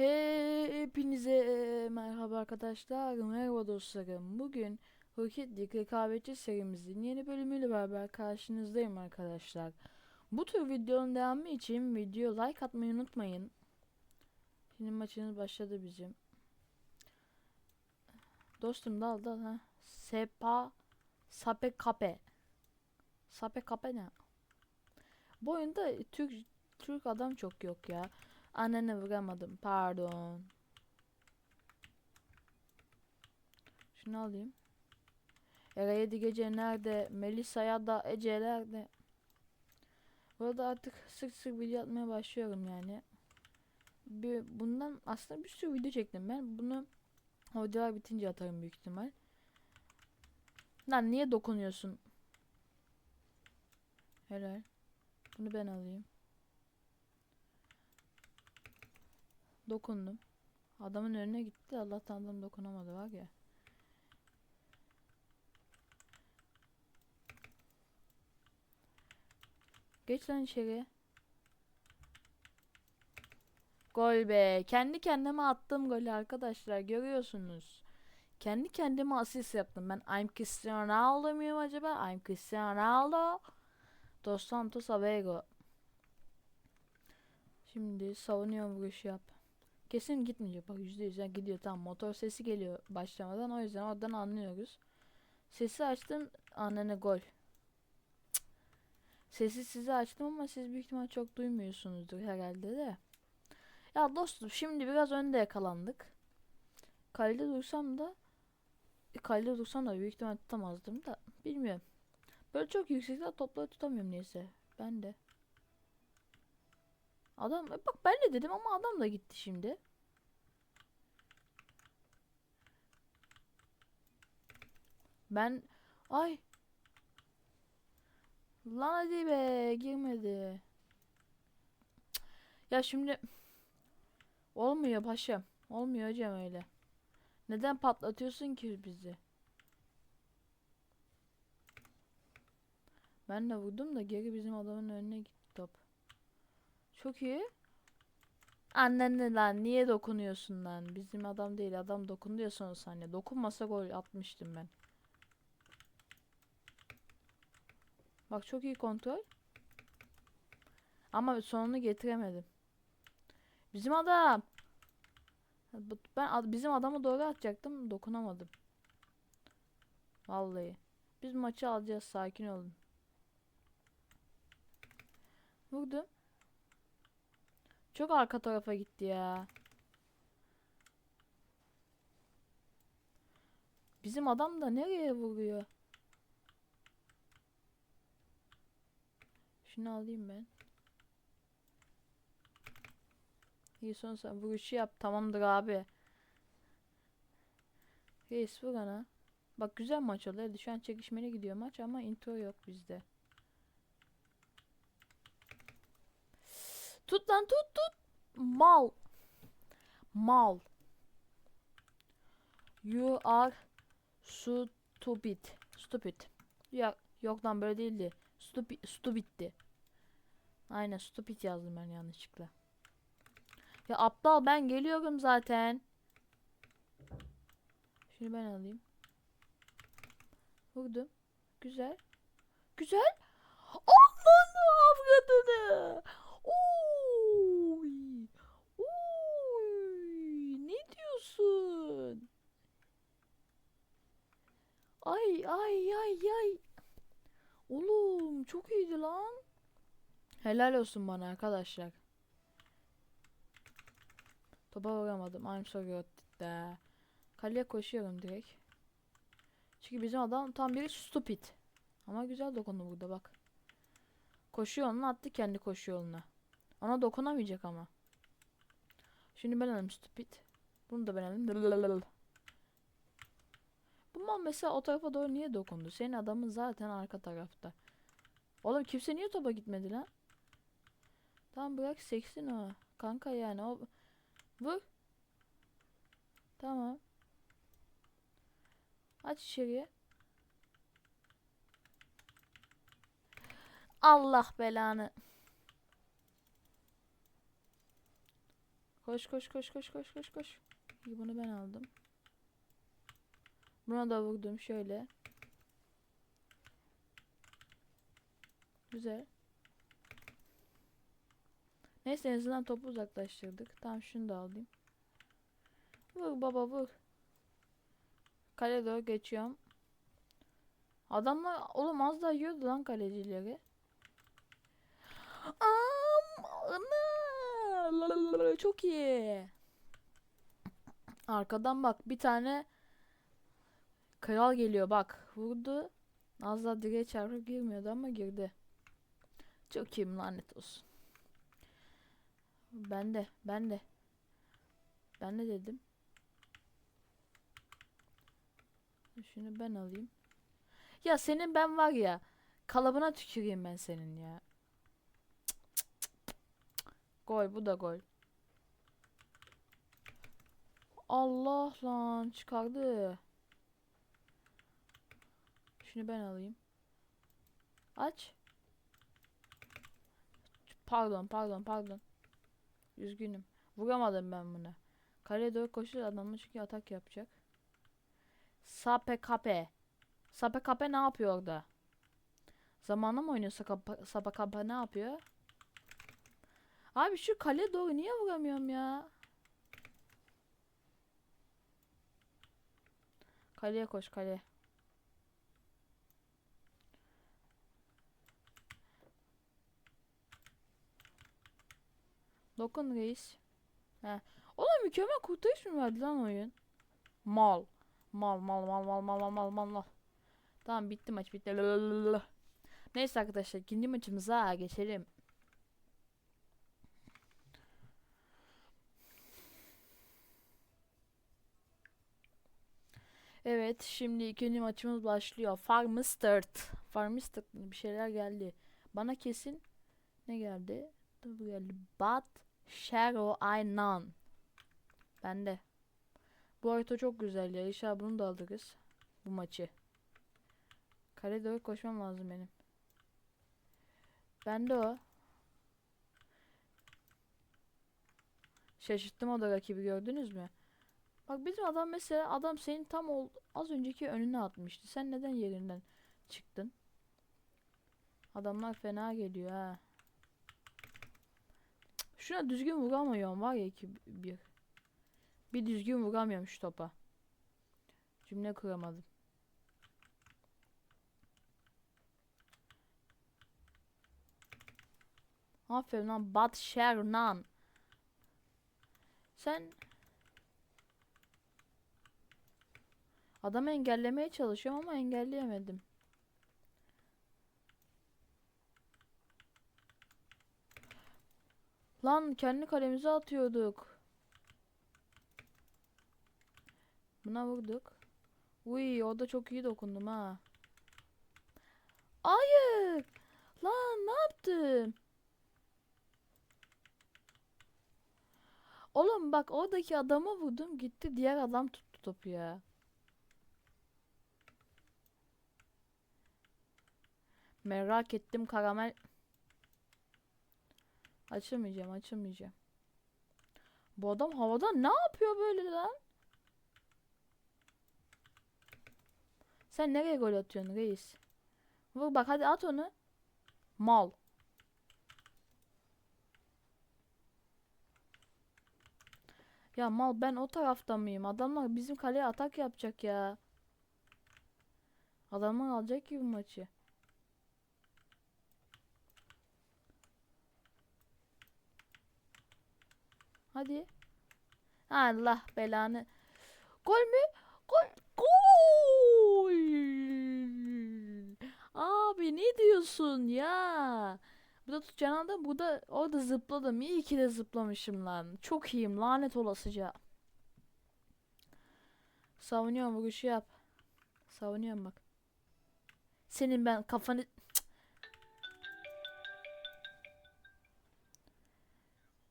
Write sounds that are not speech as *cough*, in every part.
Hepinize merhaba arkadaşlar, merhaba dostlarım. Bugün Rocket League rekabetçi serimizin yeni bölümüyle beraber karşınızdayım arkadaşlar. Bu tür videonun devamı için video like atmayı unutmayın. Şimdi maçımız başladı bizim. Dostum dal dal ha. Sepa Sape Kape. Sape Kape ne? Bu oyunda Türk Türk adam çok yok ya. Annene vuramadım. Pardon. Şunu alayım. Ere 7 gece nerede? Melisa'ya da Ece nerede? Burada artık sık sık video atmaya başlıyorum yani. Bir, bundan aslında bir sürü video çektim ben. Bunu hocalar bitince atarım büyük ihtimal. Lan niye dokunuyorsun? Helal. Bunu ben alayım. Dokundum. Adamın önüne gitti. Allah'tan adam dokunamadı var ya. Geç lan içeri. Gol be. Kendi kendime attığım golü arkadaşlar görüyorsunuz. Kendi kendime asist yaptım. Ben I'm Cristiano Ronaldo muyum acaba? I'm Cristiano Ronaldo. Dos Santos Aveiro. Şimdi savunuyor vuruş yap. Kesin gitmeyecek bak yüzde yüz yani gidiyor tamam motor sesi geliyor başlamadan o yüzden oradan anlıyoruz. Sesi açtım annene gol. Sesi size açtım ama siz büyük ihtimal çok duymuyorsunuzdur herhalde de. Ya dostum şimdi biraz önde yakalandık. Kalede dursam da e, kalede dursam da büyük ihtimal tutamazdım da bilmiyorum. Böyle çok yüksekte topları tutamıyorum neyse. Ben de. Adam e bak ben de dedim ama adam da gitti şimdi. Ben ay lan hadi be girmedi. Ya şimdi olmuyor paşam. Olmuyor hocam öyle. Neden patlatıyorsun ki bizi? Ben de vurdum da geri bizim adamın önüne gitti top. Çok iyi. Annenle lan niye dokunuyorsun lan? Bizim adam değil adam dokundu son saniye. Dokunmasa gol atmıştım ben. Bak çok iyi kontrol. Ama sonunu getiremedim. Bizim adam. Ben bizim adamı doğru atacaktım. Dokunamadım. Vallahi. Biz maçı alacağız. Sakin olun. Vurdum. Çok arka tarafa gitti ya. Bizim adam da nereye vuruyor? Şunu alayım ben. İyi son sen vuruşu yap. Tamamdır abi. Reis vur ana. Bak güzel maç. Hadi şu an çekişmeli gidiyor maç ama intro yok bizde. Tut lan tut tut. Mal. Mal. You are stupid. Stupid. Ya yok lan böyle değildi. Stupid stupid'ti. Aynen stupid yazdım ben yanlışlıkla. Ya aptal ben geliyorum zaten. Şunu ben alayım. Vurdum. Güzel. Güzel. Allah'ını avradını. Oy. Oy. Ne diyorsun? Ay ay ay ay. Oğlum çok iyiydi lan. Helal olsun bana arkadaşlar. Topa vuramadım. I'm sorry de. Kaleye koşuyorum direkt. Çünkü bizim adam tam bir stupid. Ama güzel dokundu burada bak. Koşu yoluna attı kendi koşu yoluna. Ona dokunamayacak ama. Şimdi ben alayım stupid. Bunu da ben alayım. Blablabla. Bu mal mesela o tarafa doğru niye dokundu? Senin adamın zaten arka tarafta. Oğlum kimse niye topa gitmedi lan? Tamam bırak seksin o. Kanka yani o... Vur. Tamam. Aç içeriye. Allah belanı. Koş koş koş koş koş koş koş. Bunu ben aldım. Buna da vurdum şöyle. Güzel. Neyse en azından topu uzaklaştırdık. Tamam şunu da alayım. Vur baba vur. Kale doğru geçiyorum. Adamlar oğlum az daha yiyordu lan kalecileri. Ana, çok iyi. Arkadan bak bir tane kral geliyor bak. Vurdu. Az daha direğe çarpıp girmiyordu ama girdi. Çok iyiyim lanet olsun. Ben de, ben de. Ben de dedim. Şunu ben alayım. Ya senin ben var ya. Kalıbına tüküreyim ben senin ya. Gol bu da gol. Allah lan çıkardı. Şunu ben alayım. Aç. Pardon pardon pardon. Üzgünüm. Vuramadım ben bunu. Kaleye doğru koşuyor adamı çünkü atak yapacak. Sape kape. Sape kape ne yapıyor orada? Zamanla mı oynuyor Sapa- Sape kape ne yapıyor? Abi şu kale doğru niye vuramıyorum ya? Kaleye koş kale. Dokun reis. He. Oğlum mükemmel kurtarış mı verdi lan oyun? Mal. Mal mal mal mal mal mal mal mal. Tamam bitti maç bitti. Lalalala. Neyse arkadaşlar ikinci maçımıza geçelim. Evet şimdi ikinci maçımız başlıyor. Farmistert. Farmistert bir şeyler geldi. Bana kesin ne geldi? Tabii geldi. Bat. Shadow I None. Bende. Bu harita çok güzel ya. İnşallah bunu da alırız. Bu maçı. Kale doğru koşmam lazım benim. Bende o. Şaşırttım o da rakibi gördünüz mü? Bak bizim adam mesela adam senin tam ol, az önceki önüne atmıştı. Sen neden yerinden çıktın? Adamlar fena geliyor ha. Şuna düzgün vuramıyorum var ya iki bir. Bir düzgün vuramıyorum şu topa. Cümle kuramadım. Aferin lan Bat Shernan. Sen Adamı engellemeye çalışıyorum ama engelleyemedim. Lan kendi kalemize atıyorduk. Buna vurduk. Uy o da çok iyi dokundum ha. Hayır. Lan ne yaptım? Oğlum bak oradaki adama vurdum gitti diğer adam tuttu topu ya. Merak ettim karamel. Açamayacağım açamayacağım. Bu adam havada ne yapıyor böyle lan? Sen nereye gol atıyorsun reis? Vur bak hadi at onu. Mal. Ya mal ben o tarafta mıyım? Adamlar bizim kaleye atak yapacak ya. Adamlar alacak gibi maçı. Hadi. Allah belanı. Gol mü? Gol. Gol. Abi ne diyorsun ya? Burada tutacağın adam burada orada zıpladım. İyi ki de zıplamışım lan. Çok iyiyim lanet olasıca. Savunuyorum vuruşu yap. Savunuyorum bak. Senin ben kafanı... Cık.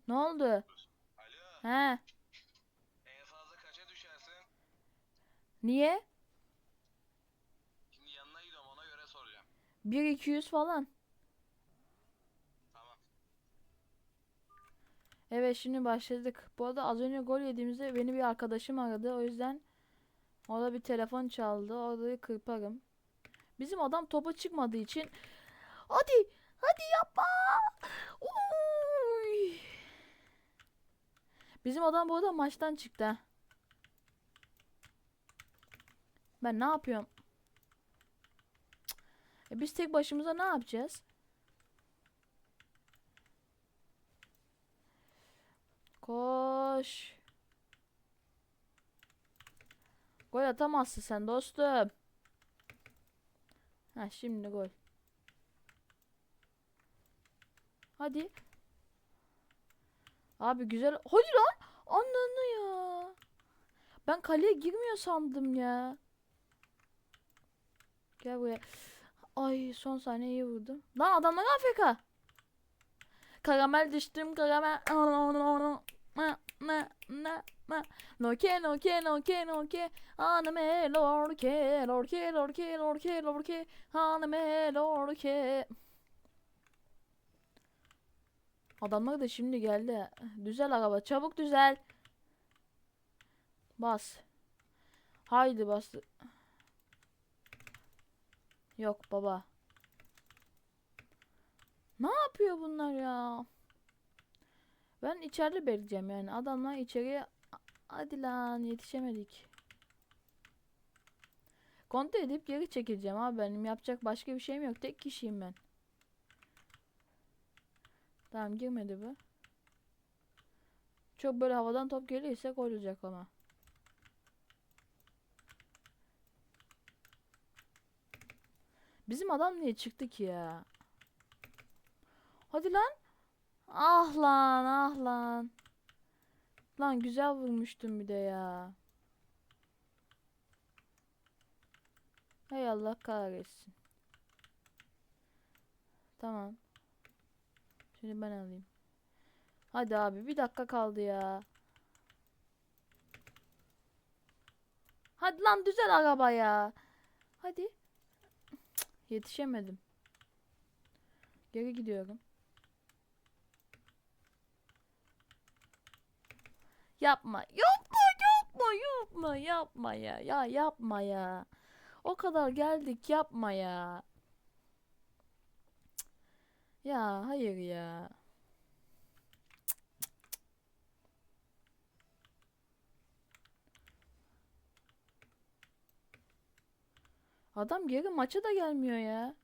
Ne oldu? He? en fazla kaça düşersin? Niye? Şimdi yanına gidiyorum ona göre soracağım. 1-200 falan. Tamam. Evet şimdi başladık. Bu arada az önce gol yediğimizde beni bir arkadaşım aradı. O yüzden orada bir telefon çaldı. Orayı kırparım. Bizim adam topa çıkmadığı için hadi hadi yapma. Bizim adam bu arada maçtan çıktı. Ben ne yapıyorum? E biz tek başımıza ne yapacağız? Koş. Gol atamazsın sen dostum. Ha şimdi gol. Hadi. Abi güzel. Hadi lan. Ananı ya. Ben kaleye girmiyor sandım ya. Gel buraya. Ay son saniye iyi vurdum. Lan adamlar AFK. Karamel düştüm karamel. Loke loke loke loke. Hanime lorke lorke lorke lorke lorke. Hanime lorke. Adamlar da şimdi geldi. Düzel araba çabuk düzel. Bas. Haydi bas. Yok baba. Ne yapıyor bunlar ya? Ben içeride bekleyeceğim yani. Adamlar içeriye hadi lan yetişemedik. Kontrol edip geri çekileceğim abi benim yapacak başka bir şeyim yok. Tek kişiyim ben. Tamam girmedi bu. Çok böyle havadan top gelirse gol olacak ama. Bizim adam niye çıktı ki ya? Hadi lan. Ah lan ah lan. Lan güzel vurmuştum bir de ya. Hay Allah kahretsin. Tamam. Şimdi ben alayım. Hadi abi bir dakika kaldı ya. Hadi lan düzel araba ya. Hadi. Cık, Yetişemedim. Geri gidiyorum. Yapma. Yapma, yapma, yapma, yapma ya. Ya yapma ya. O kadar geldik yapma ya. Ya hayır ya. Adam geri maça da gelmiyor ya.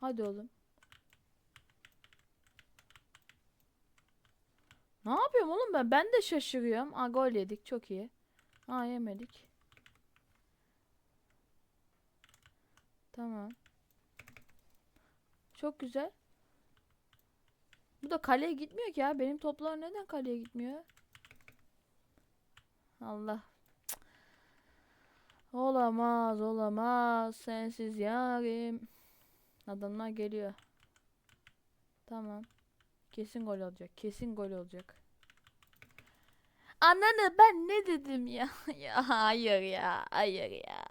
Hadi oğlum. Ne yapıyorum oğlum ben? Ben de şaşırıyorum. Aa gol yedik. Çok iyi. Aa yemedik. Tamam. Çok güzel. Bu da kaleye gitmiyor ki ya. Benim toplar neden kaleye gitmiyor? Allah. Cık. Olamaz, olamaz. Sensiz yarim. Adamlar geliyor. Tamam. Kesin gol olacak. Kesin gol olacak. Ananı ben ne dedim ya? *laughs* ya hayır ya. Hayır ya.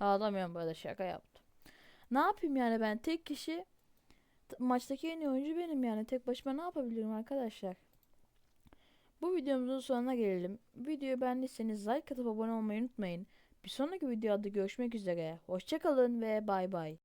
Ağlamıyorum böyle şaka yaptım. Ne yapayım yani ben tek kişi maçtaki en iyi oyuncu benim yani. Tek başıma ne yapabilirim arkadaşlar? Bu videomuzun sonuna gelelim. Videoyu beğendiyseniz like atıp abone olmayı unutmayın. Bir sonraki videoda görüşmek üzere. Hoşçakalın ve bay bay.